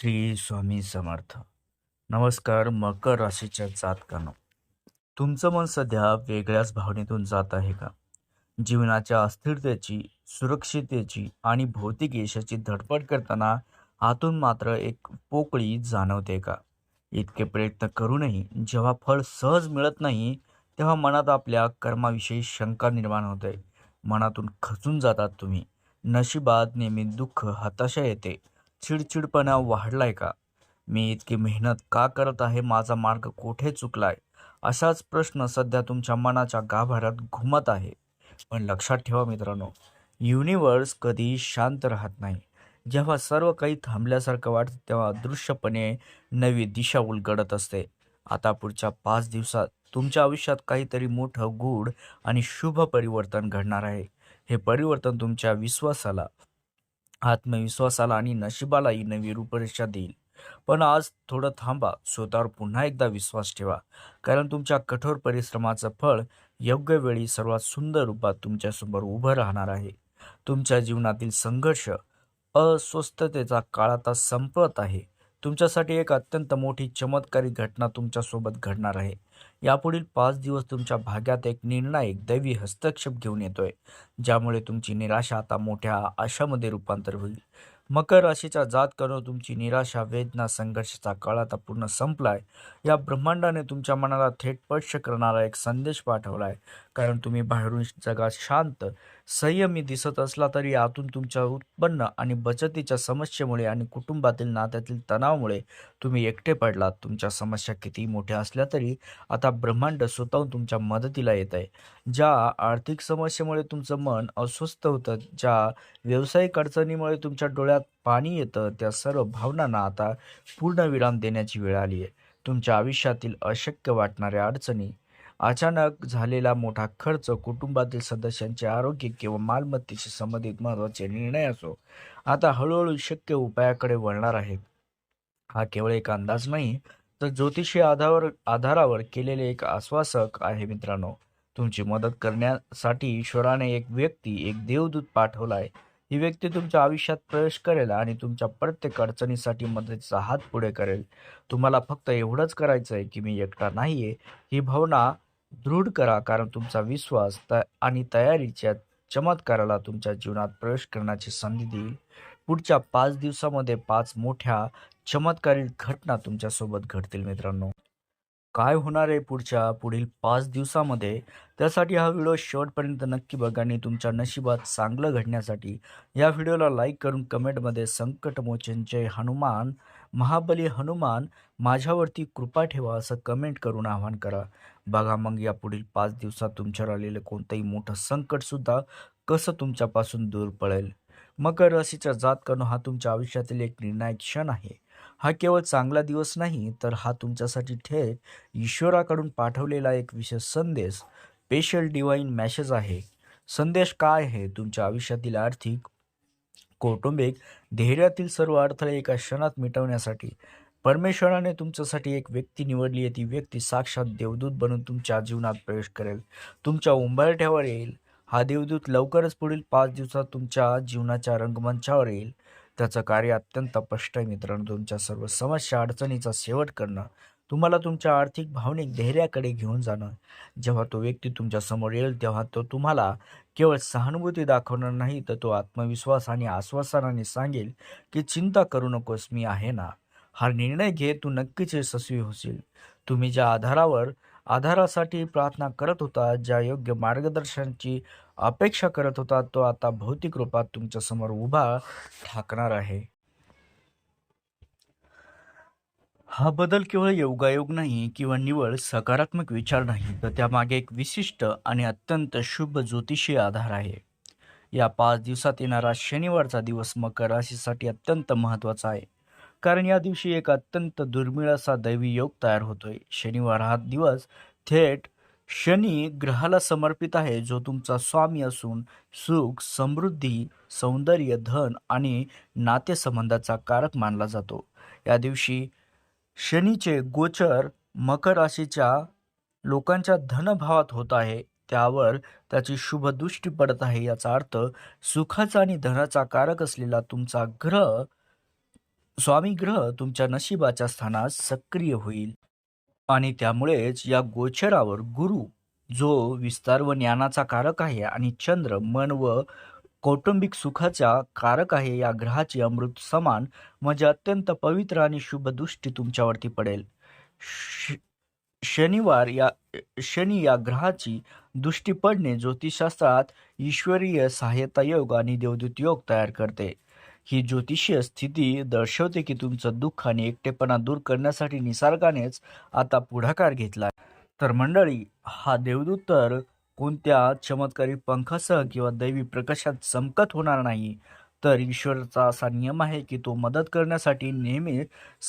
श्री स्वामी समर्थ. नमस्कार मकर राशीच्या जातकांनो. तुमचं मन सध्या वेगळ्याच भावनेतून जात आहे का? जीवनाच्या अस्थिरतेची सुरक्षिततेची आणि भौतिक यशाची धडपड करताना आतून मात्र एक पोकळी जाणवते का? इतके प्रयत्न करूनही जेव्हा फळ सहज मिळत नाही तेव्हा मनात आपल्या कर्माविषयी शंका निर्माण होते. मनातून खचून जातात तुम्ही. नशिबात नेहमी दुःख हताशा येते. चिडचिडपणा वाढलाय का? मी इतकी मेहनत का करत आहे? माझा मार्ग कोठे चुकलाय? असाच प्रश्न सध्या तुमच्या मनाच्या गाभाऱ्यात घुमत आहे. पण लक्षात ठेवा मित्रांनो युनिवर्स कधी शांत राहत नाही. जेव्हा सर्व काही थांबल्यासारखं वाटतं तेव्हा दृश्यपणे नवी दिशा उलगडत असते. आता पुढच्या पाच दिवसात तुमच्या आयुष्यात काहीतरी मोठं गूढ आणि शुभ परिवर्तन घडणार आहे. हे परिवर्तन तुमच्या विश्वासाला आत्मविश्वासाला आणि नशिबालाही नवी रूपरेषा देईल. पण आज थोडं थांबा स्वतःवर पुन्हा एकदा विश्वास ठेवा. कारण तुमच्या कठोर परिश्रमाचं फळ योग्य वेळी सर्वात सुंदर रूपात तुमच्यासमोर उभं राहणार आहे. तुमच्या जीवनातील संघर्ष अस्वस्थतेचा काळ आता संपत आहे. तुमच्यासाठी एक अत्यंत मोठी चमत्कारी घटना तुमच्यासोबत घडणार आहे. यापुढील पाच दिवस तुमच्या भाग्यात एक निर्णायक दैवी हस्तक्षेप घेऊन येतोय ज्यामुळे तुमची निराशा आता मोठ्या आशामध्ये रूपांतर होईल. मकर राशीच्या जात करून तुमची निराशा वेदना संघर्षाचा काळ आता पूर्ण संपलाय. या ब्रह्मांडाने तुमच्या मनाला थेट स्पर्श करणारा एक संदेश पाठवलाय. कारण तुम्ही बाहेरून जगात शांत संयमी दिसत असला तरी आतून तुमच्या उत्पन्न आणि बचतीच्या समस्येमुळे आणि कुटुंबातील नात्यातील तणावामुळे तुम्ही एकटे पडलात. तुमच्या समस्या किती मोठ्या असल्या तरी आता ब्रह्मांड स्वतःहून तुमच्या मदतीला येत आहे. ज्या आर्थिक समस्येमुळे तुमचं मन अस्वस्थ होतं ज्या व्यावसायिक अडचणीमुळे तुमच्या डोळ्यात पाणी येतं त्या सर्व भावनांना आता पूर्ण विराम देण्याची वेळ आली आहे. तुमच्या आयुष्यातील अशक्य वाटणाऱ्या अडचणी अचानक झालेला मोठा खर्च कुटुंबातील सदस्यांचे आरोग्य किंवा मालमत्तेशी संबंधित महत्त्वाचे निर्णय असो. आता हळूहळू शक्य उपायाकडे वळणार आहेत. हा केवळ एक अंदाज नाही तर ज्योतिषी आधार आधारावर केलेले एक आश्वासक आहे मित्रांनो. तुमची मदत करण्यासाठी ईश्वराने एक व्यक्ती एक देवदूत पाठवलाय. ही व्यक्ती तुमच्या आयुष्यात प्रवेश करेल आणि तुमच्या प्रत्येक अडचणीसाठी मदतीचा हात पुढे करेल. तुम्हाला फक्त एवढंच करायचं आहे की मी एकटा नाहीये. ही भावना दृढ करा कारण तुमचा विश्वास त आणि तयारीच्या चमत्काराला तुमच्या जीवनात प्रवेश करण्याची संधी देईल. पुढच्या पाच दिवसामध्ये पाच मोठ्या चमत्कारी घटना तुमच्यासोबत घडतील मित्रांनो. काय होणार आहे पुढच्या पुढील पाच दिवसामध्ये? त्यासाठी हा व्हिडिओ शेवटपर्यंत नक्की बघा आणि तुमच्या नशिबात चांगलं घडण्यासाठी या व्हिडिओला लाईक करून कमेंटमध्ये संकटमोचन जय हनुमान महाबली हनुमान माझ्यावरती कृपा ठेवा असं कमेंट करून आवाहन करा. बघा मग या पुढील पाच दिवसात तुमच्यावर आलेलं कोणतंही मोठं संकटसुद्धा कसं तुमच्यापासून दूर पळेल मकर राशीचा जात करणं हा तुमच्या आयुष्यातील एक निर्णायक क्षण आहे. हा केवळ चांगला दिवस नाही तर हा तुमच्यासाठी थेट ईश्वराकडून पाठवलेला एक विशेष संदेश स्पेशल डिवाईन मॅसेज आहे. संदेश काय आहे? तुमच्या आयुष्यातील आर्थिक कौटुंबिक धैर्यातील सर्व अडथळे एका क्षणात मिटवण्यासाठी. परमेश्वराने तुमच्यासाठी एक व्यक्ती निवडली आहे. ती व्यक्ती साक्षात देवदूत बनून तुमच्या जीवनात प्रवेश करेल. तुमच्या उंबरठ्यावर येईल. हा देवदूत लवकरच पुढील पाच दिवसात तुमच्या जीवनाच्या रंगमंचावर येईल. त्याचं कार्य अत्यंत स्पष्ट आहे मित्रांनो. तुमच्या सर्व समस्या अडचणीचा शेवट करणं तुम्हाला तुमच्या आर्थिक भावनिक धैर्याकडे घेऊन जाणं. जेव्हा तो व्यक्ती तुमच्यासमोर येईल तेव्हा तो तुम्हाला केवळ सहानुभूती दाखवणार नाही तर तो आत्मविश्वास आणि आश्वासनाने सांगेल की चिंता करू नकोस मी आहे ना? हा निर्णय घे तू नक्कीच यशस्वी होशील. तुम्ही ज्या आधारावर आधारासाठी प्रार्थना करत होता ज्या योग्य मार्गदर्शनाची अपेक्षा करत होता तो आता भौतिक रूपात तुमच्यासमोर उभा ठाकणार आहे. हा बदल केवळ योगायोग नाही किंवा निवळ सकारात्मक विचार नाही तर त्यामागे एक विशिष्ट आणि अत्यंत शुभ ज्योतिषी आधार आहे. या पाच दिवसात येणारा शनिवारचा दिवस मकर राशीसाठी अत्यंत महत्त्वाचा आहे. कारण या दिवशी एक अत्यंत दुर्मिळ असा दैवी योग तयार होतोय. शनिवार हा दिवस थेट शनी ग्रहाला समर्पित आहे जो तुमचा स्वामी असून सुख समृद्धी सौंदर्य धन आणि नातेसंबंधाचा कारक मानला जातो. या दिवशी शनीचे गोचर मकर राशीच्या लोकांच्या धनभावात होत आहे. त्यावर त्याची शुभ दृष्टी पडत आहे याचा अर्थ सुखाचा आणि धनाचा कारक असलेला तुमचा ग्रह स्वामी ग्रह तुमच्या नशिबाच्या स्थानात सक्रिय होईल. आणि त्यामुळेच या गोचरावर गुरु जो विस्तार व ज्ञानाचा कारक आहे आणि चंद्र मन व कौटुंबिक सुखाचा कारक आहे या ग्रहाची अमृत समान म्हणजे अत्यंत पवित्र आणि शुभ दृष्टी तुमच्यावरती पडेल. श- शनिवार या शनी या ग्रहाची दृष्टी पडणे ज्योतिषशास्त्रात ईश्वरीय सहायता योग आणि देवदूत योग तयार करते. ही ज्योतिषीय स्थिती दर्शवते की तुमचं दुःख आणि एकटेपणा दूर करण्यासाठी निसर्गानेच आता पुढाकार घेतला तर मंडळी हा देवदूत तर कोणत्या चमत्कारी पंखासह किंवा दैवी प्रकाशात चमकत होणार नाही तर ईश्वराचा असा नियम आहे की तो मदत करण्यासाठी नेहमी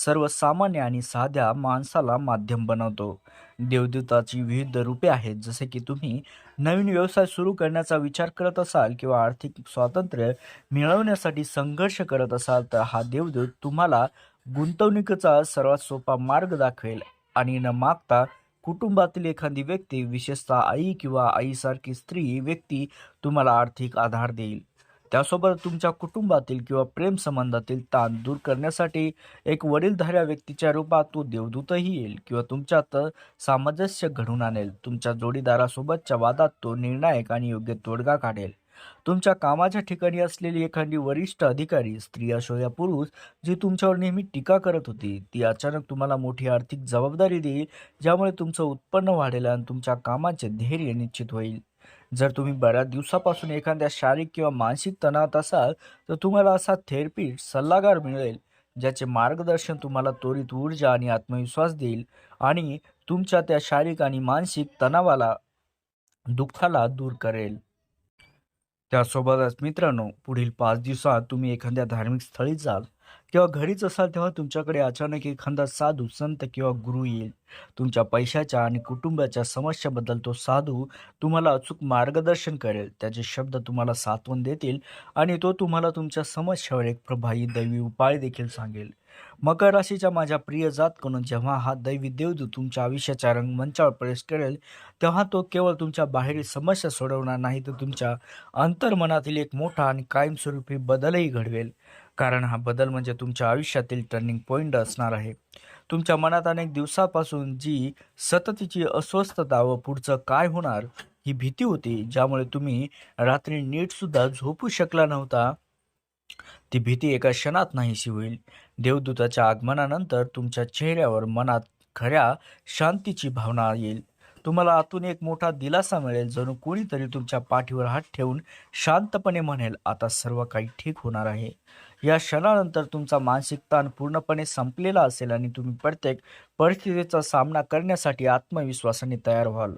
सर्वसामान्य आणि साध्या माणसाला माध्यम बनवतो. देवदूताची विविध रूपे आहेत जसे की तुम्ही नवीन व्यवसाय सुरू करण्याचा विचार करत असाल किंवा आर्थिक स्वातंत्र्य मिळवण्यासाठी संघर्ष करत असाल तर हा देवदूत तुम्हाला गुंतवणुकीचा सर्वात सोपा मार्ग दाखवेल. आणि न मागता कुटुंबातील एखादी व्यक्ती विशेषतः आई किंवा आईसारखी स्त्री व्यक्ती तुम्हाला आर्थिक आधार देईल. त्यासोबत तुमच्या कुटुंबातील किंवा प्रेम संबंधातील ताण दूर करण्यासाठी एक वडीलधाऱ्या व्यक्तीच्या रूपात तो देवदूतही येईल किंवा तुमच्यात सामंजस्य घडून आणेल. तुमच्या जोडीदारासोबतच्या वादात तो निर्णायक आणि योग्य तोडगा काढेल. तुमच्या कामाच्या ठिकाणी असलेली एखादी वरिष्ठ अधिकारी स्त्री असो या पुरुष जी तुमच्यावर नेहमी टीका करत होती ती अचानक तुम्हाला मोठी आर्थिक जबाबदारी देईल ज्यामुळे तुमचं उत्पन्न वाढेल आणि तुमच्या कामाचे धैर्य निश्चित होईल. जर तुम्ही बऱ्याच दिवसापासून एखाद्या शारीरिक किंवा मानसिक तणावात असाल तर तुम्हाला असा थेरपी सल्लागार मिळेल ज्याचे मार्गदर्शन तुम्हाला त्वरित ऊर्जा आणि आत्मविश्वास देईल आणि तुमच्या त्या शारीरिक आणि मानसिक तणावाला दुःखाला दूर करेल. त्यासोबतच मित्रांनो पुढील पाच दिवसात तुम्ही एखाद्या धार्मिक स्थळी जाल. किंवा घरीच असाल तेव्हा तुमच्याकडे अचानक एखादा साधू संत किंवा गुरु येईल. तुमच्या पैशाच्या आणि कुटुंबाच्या समस्याबद्दल तो साधू तुम्हाला अचूक मार्गदर्शन करेल. त्याचे शब्द तुम्हाला सात्वन देतील आणि तो तुम्हाला तुमच्या समस्यावर एक प्रभावी दैवी उपाय देखील सांगेल. मकर राशीच्या माझ्या प्रिय जातकडून जेव्हा हा दैवी देवदूत तुमच्या आयुष्याच्या रंगमंचावर प्रवेश करेल तेव्हा तो केवळ तुमच्या बाहेरील समस्या सोडवणार नाही तर तुमच्या अंतर्मनातील एक मोठा आणि कायमस्वरूपी बदलही घडवेल. कारण हा बदल म्हणजे तुमच्या आयुष्यातील टर्निंग पॉईंट असणार आहे. तुमच्या मनात अनेक दिवसापासून जी सततीची अस्वस्थता व पुढचं काय होणार ही भीती होती ज्यामुळे तुम्ही रात्री नीट सुद्धा झोपू शकला नव्हता. ती भीती एका क्षणात नाहीशी होईल. देवदूताच्या आगमनानंतर तुमच्या चेहऱ्यावर मनात खऱ्या शांतीची भावना येईल. तुम्हाला आतून एक मोठा दिलासा मिळेल जणू कोणीतरी तुमच्या पाठीवर हात ठेवून शांतपणे म्हणेल आता सर्व काही ठीक होणार आहे. या क्षणानंतर तुमचा मानसिक ताण पूर्णपणे संपलेला असेल आणि तुम्ही प्रत्येक परिस्थितीचा सामना करण्यासाठी आत्मविश्वासाने तयार व्हाल.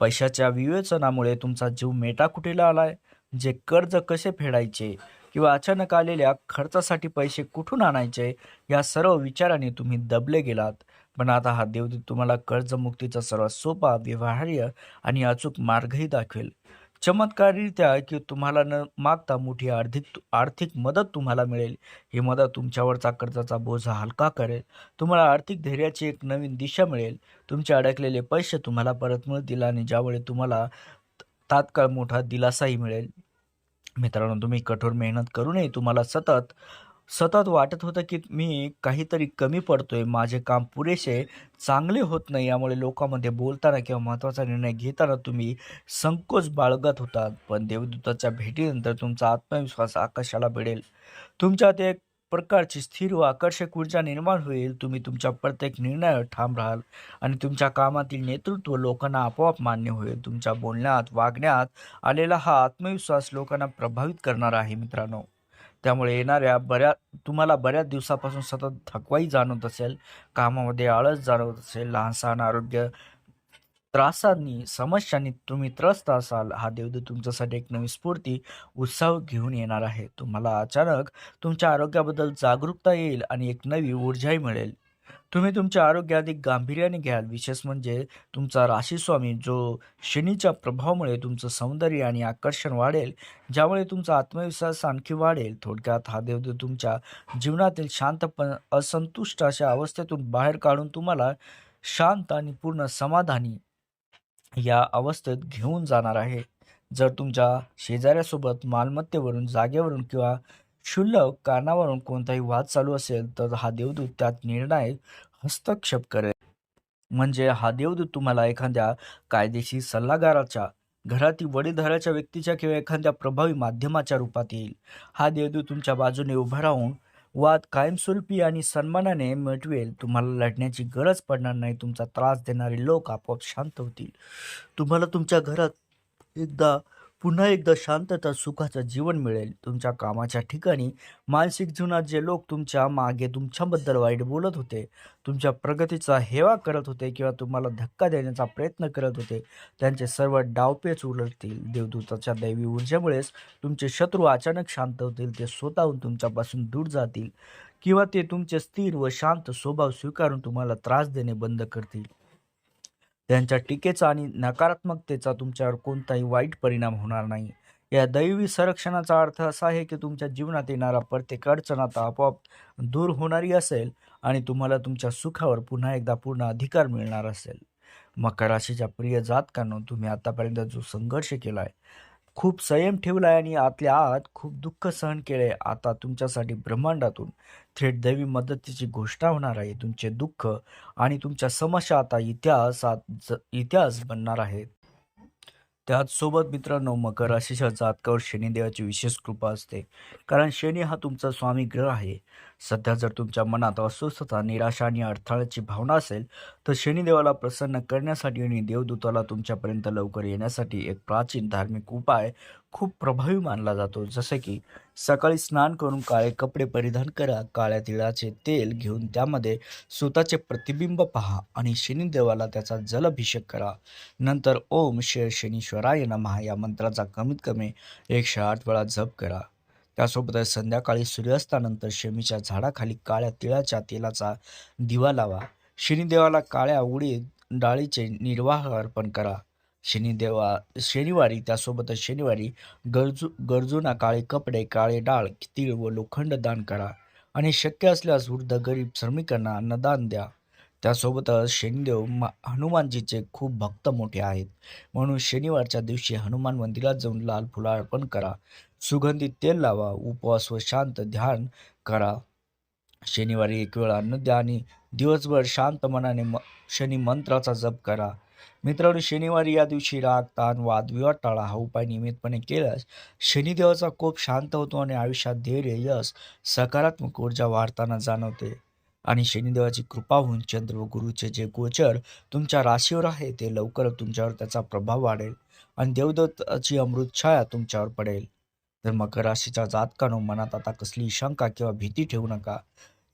पैशाच्या विवेचनामुळे तुमचा जीव मेटाकुटीला आलाय. जे कर्ज कसे फेडायचे किंवा अचानक आलेल्या खर्चासाठी पैसे कुठून आणायचे या सर्व विचाराने तुम्ही दबले गेलात. पण आता हा देवदूत तुम्हाला कर्जमुक्तीचा सर्वात सोपा व्यवहार्य आणि अचूक मार्गही दाखवेल. चमत्कारित्या की तुम्हाला न मागता मोठी आर्थिक आर्थिक मदत तुम्हाला मिळेल. ही मदत तुमच्यावरचा कर्जाचा बोजा हलका करेल. तुम्हाला आर्थिक धैर्याची एक नवीन दिशा मिळेल. तुमचे अडकलेले पैसे तुम्हाला परत मिळतील आणि ज्यावेळी तुम्हाला तात्काळ मोठा दिलासाही मिळेल. मित्रांनो तुम्ही कठोर मेहनत करूनही तुम्हाला सतत सतत वाटत होतं की मी काहीतरी कमी पडतोय माझे काम पुरेसे चांगले होत नाही यामुळे लोकांमध्ये बोलताना किंवा महत्त्वाचा निर्णय घेताना तुम्ही संकोच बाळगत होता. पण देवदूताच्या भेटीनंतर तुमचा आत्मविश्वास आकाशाला भिडेल. तुमच्यात एक प्रकारची स्थिर व आकर्षक ऊर्जा निर्माण होईल. तुम्ही तुमच्या प्रत्येक निर्णयावर ठाम राहाल आणि तुमच्या कामातील नेतृत्व लोकांना आपोआप मान्य होईल. तुमच्या बोलण्यात वागण्यात आलेला हा आत्मविश्वास लोकांना प्रभावित करणार आहे मित्रांनो. त्यामुळे येणाऱ्या बऱ्या तुम्हाला बऱ्याच दिवसापासून सतत थकवाई जाणवत असेल कामामध्ये आळस जाणवत असेल लहान सहान आरोग्य त्रासांनी समस्यांनी तुम्ही त्रस्त असाल हा देवदूत तुमच्यासाठी एक नवी स्फूर्ती उत्साह घेऊन येणार आहे. तुम्हाला अचानक तुमच्या आरोग्याबद्दल जागरूकता येईल आणि एक नवी ऊर्जाही मिळेल. तुम्ही तुमचे आरोग्य अधिक गांभीर्याने घ्याल. विशेष म्हणजे तुमचा राशीस्वामी जो शनीच्या प्रभावामुळे तुमचं सौंदर्य आणि आकर्षण वाढेल ज्यामुळे तुमचा आत्मविश्वास आणखी वाढेल. थोडक्यात हा देवदेव तुमच्या जीवनातील शांतपण असंतुष्ट अशा अवस्थेतून बाहेर काढून तुम्हाला शांत आणि पूर्ण समाधानी या अवस्थेत घेऊन जाणार आहे. जर तुमच्या शेजाऱ्यासोबत मालमत्तेवरून जागेवरून किंवा क्षुल्लक कारणावरून कोणताही वाद चालू असेल तर हा देवदूत त्यात निर्णायक हस्तक्षेप करेल. म्हणजे हा देवदूत तुम्हाला एखाद्या कायदेशीर सल्लागाराच्या घरातील वडीलधाऱ्याच्या व्यक्तीच्या किंवा एखाद्या प्रभावी माध्यमाच्या रूपात येईल. हा देवदूत तुमच्या बाजूने उभा राहून वाद कायमस्वरूपी आणि सन्मानाने मिटवेल. तुम्हाला लढण्याची गरज पडणार नाही. तुमचा त्रास देणारे लोक आपोआप शांत होतील. तुम्हाला तुमच्या घरात एकदा पुन्हा एकदा शांतता सुखाचं जीवन मिळेल. तुमच्या कामाच्या ठिकाणी मानसिक जीवनात जे लोक तुमच्या मागे तुमच्याबद्दल वाईट बोलत होते तुमच्या प्रगतीचा हेवा करत होते किंवा तुम्हाला धक्का देण्याचा प्रयत्न करत होते त्यांचे सर्व डावपेच उलटतील. देवदूताच्या दैवी ऊर्जेमुळेच तुमचे शत्रू अचानक शांत होतील ते स्वतःहून तुमच्यापासून दूर जातील किंवा ते तुमचे स्थिर व शांत स्वभाव स्वीकारून तुम्हाला त्रास देणे बंद करतील. त्यांच्या टीकेचा आणि नकारात्मकतेचा तुमच्यावर कोणताही वाईट परिणाम होणार नाही. या दैवी संरक्षणाचा अर्थ असा आहे की तुमच्या जीवनात येणारा प्रत्येक अडचण आता आपोआप दूर होणारी असेल आणि तुम्हाला तुमच्या सुखावर पुन्हा एकदा पूर्ण अधिकार मिळणार असेल. मकर राशीच्या प्रिय जातकांनो तुम्ही आतापर्यंत जो संघर्ष केला आहे खूप संयम ठेवलाय आणि आतल्या आत खूप दुःख सहन केले. आता तुमच्यासाठी ब्रह्मांडातून थेट दैवी मदतीची घोषणा होणार आहे. तुमचे दुःख आणि तुमच्या समस्या आता इतिहासात इतिहास बनणार आहेत. त्याचसोबत मित्रांनो मकर राशीच्या जातकावर शनिदेवाची विशेष कृपा असते. कारण शनी हा तुमचा स्वामी ग्रह आहे. सध्या जर तुमच्या मनात अस्वस्थता निराशा आणि अडथळ्याची भावना असेल तर शनिदेवाला प्रसन्न करण्यासाठी आणि देवदूताला तुमच्यापर्यंत लवकर येण्यासाठी एक प्राचीन धार्मिक उपाय खूप प्रभावी मानला जातो. जसे की सकाळी स्नान करून काळे कपडे परिधान करा काळ्या तिळाचे तेल घेऊन त्यामध्ये स्वतःचे प्रतिबिंब पहा आणि शनिदेवाला त्याचा जलाभिषेक करा. नंतर ओम शे शनीश्वराय नमहा या मंत्राचा कमीत कमी एकशे आठ वेळा जप करा. त्यासोबतच संध्याकाळी सूर्यास्तानंतर शमीच्या झाडाखाली काळ्या तिळाच्या तेलाचा दिवा लावा. शनिदेवाला काळ्या उडीद डाळीचे निर्वाह अर्पण करा. शनिदेवा शनिवारी त्यासोबतच शनिवारी गरजू गरजूंना काळे कपडे काळे डाळ तीळ व लोखंड दान करा. आणि शक्य असल्यास वृद्ध गरीब श्रमिकांना अन्नदान द्या. त्यासोबतच शनिदेव मा हनुमानजीचे खूप भक्त मोठे आहेत. म्हणून शनिवारच्या दिवशी हनुमान मंदिरात जाऊन लाल फुलं अर्पण करा. सुगंधित तेल लावा. उपवास व शांत ध्यान करा. शनिवारी एक वेळ अन्न द्या आणि दिवसभर शांत मनाने म शनी मंत्राचा जप करा. मित्रांनो शनिवारी या दिवशी राग ताण वादविवाद टाळा. हा उपाय नियमितपणे केल्यास शनिदेवाचा कोप शांत होतो आणि आयुष्यात धैर्य यश सकारात्मक ऊर्जा वाढताना जाणवते. आणि शनिदेवाची कृपा होऊन चंद्र व गुरुचे जे गोचर तुमच्या राशीवर आहे ते लवकर तुमच्यावर त्याचा प्रभाव वाढेल आणि देवदत्ताची अमृत छाया तुमच्यावर पडेल. तर मकर राशीच्या जातकानो मनात आता कसली शंका किंवा भीती ठेवू नका.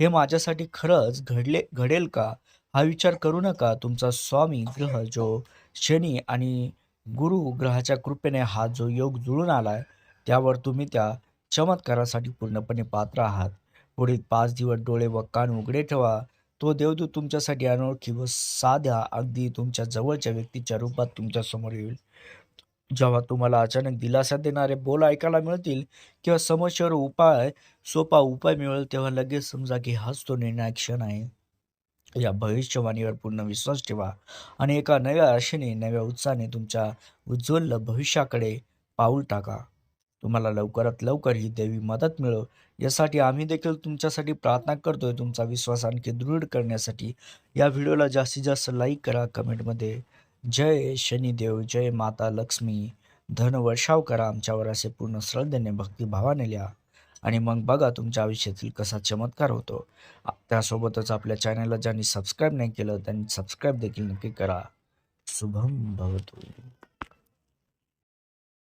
हे माझ्यासाठी खरंच घडले घडेल का? हा विचार करू नका. तुमचा स्वामी ग्रह जो शनी आणि गुरु ग्रहाच्या कृपेने हा जो योग जुळून आलाय त्यावर तुम्ही त्या चमत्कारासाठी पूर्णपणे पात्र आहात. पुढील पाच दिवस डोळे व कान उघडे ठेवा. तो देवदूत तुमच्यासाठी अनोळखी व साध्या अगदी तुमच्या जवळच्या व्यक्तीच्या रूपात तुमच्यासमोर येईल. जेव्हा तुम्हाला अचानक दिलासा देणारे बोल ऐकायला मिळतील किंवा समस्येवर उपाय सोपा उपाय मिळेल तेव्हा लगेच समजा की हाच तो निर्णय क्षण आहे. या भविष्यवाणीवर पूर्ण विश्वास ठेवा आणि एका नव्या आशेने नव्या उत्साहाने तुमच्या उज्ज्वल भविष्याकडे पाऊल टाका. तुम्हाला लवकरात लवकर ही देवी मदत मिळो. यासाठी आम्ही देखील तुमच्यासाठी प्रार्थना करतोय. तुमचा विश्वास आणखी दृढ करण्यासाठी या व्हिडिओला जास्तीत जास्त लाईक करा. कमेंटमध्ये जय शनिदेव जय माता लक्ष्मी धन वर्षाव करा. आमच्यावर असे पूर्ण श्रद्धेने भक्तिभावाने लिहा. आणि मग बघा तुमच्या आयुष्यातील कसा चमत्कार होतो. त्यासोबतच आपल्या चॅनलला ज्यांनी सबस्क्राईब नाही केलं त्यांनी सबस्क्राईब देखील नक्की करा. शुभम भवतो.